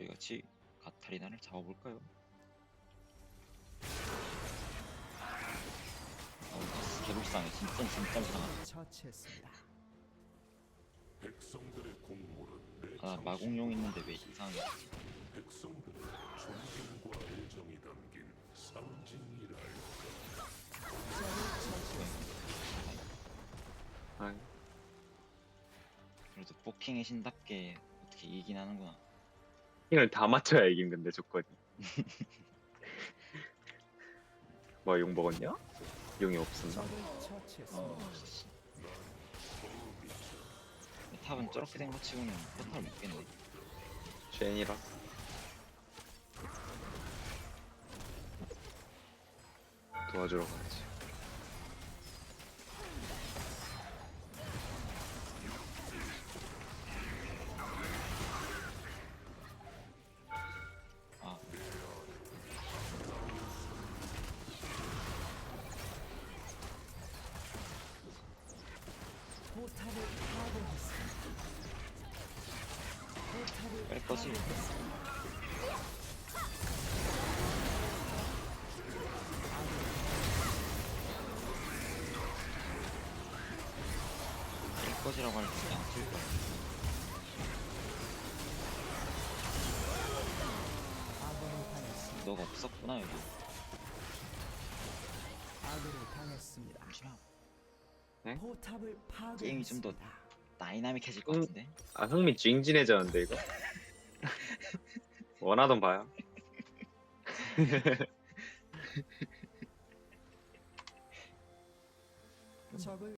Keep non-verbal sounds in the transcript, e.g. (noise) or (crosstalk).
저희 같이 가타리나를 잡아볼까요? 어, 개불쌍해. 진짜 진짜 불쌍하다. 처치했습니다. 백성들의 공물은 내 아. 마공룡 있는데 왜 이상하게 백성들의 존경과 애정이 담긴 상징이랄까. 아, 그래도 포킹의 신답게 어떻게 이기긴 하는구나. 킹을 다 맞춰야 이긴 건데 조건이. (laughs) 뭐야 용 먹었냐? 용이 없었나? 처치했습니다. 탑은 저렇게 된 거 치고는 포탈 못 깼네. 젠이라. 도와주러 가야지. 포탑을 파괴했습니다. 거지? 파괴했습니다. 깰 것이라고 할때안칠 거야. 너가 없었구나 여기. 아군을 당했습니다. 잠시만. 네? 포탑을 파괴했습니다. 게임이 좀 더- 다이나믹해질 것 음. 같은데? 아 흥미 징징해졌는데 이거. (laughs) 원하던 봐요. (laughs) 적을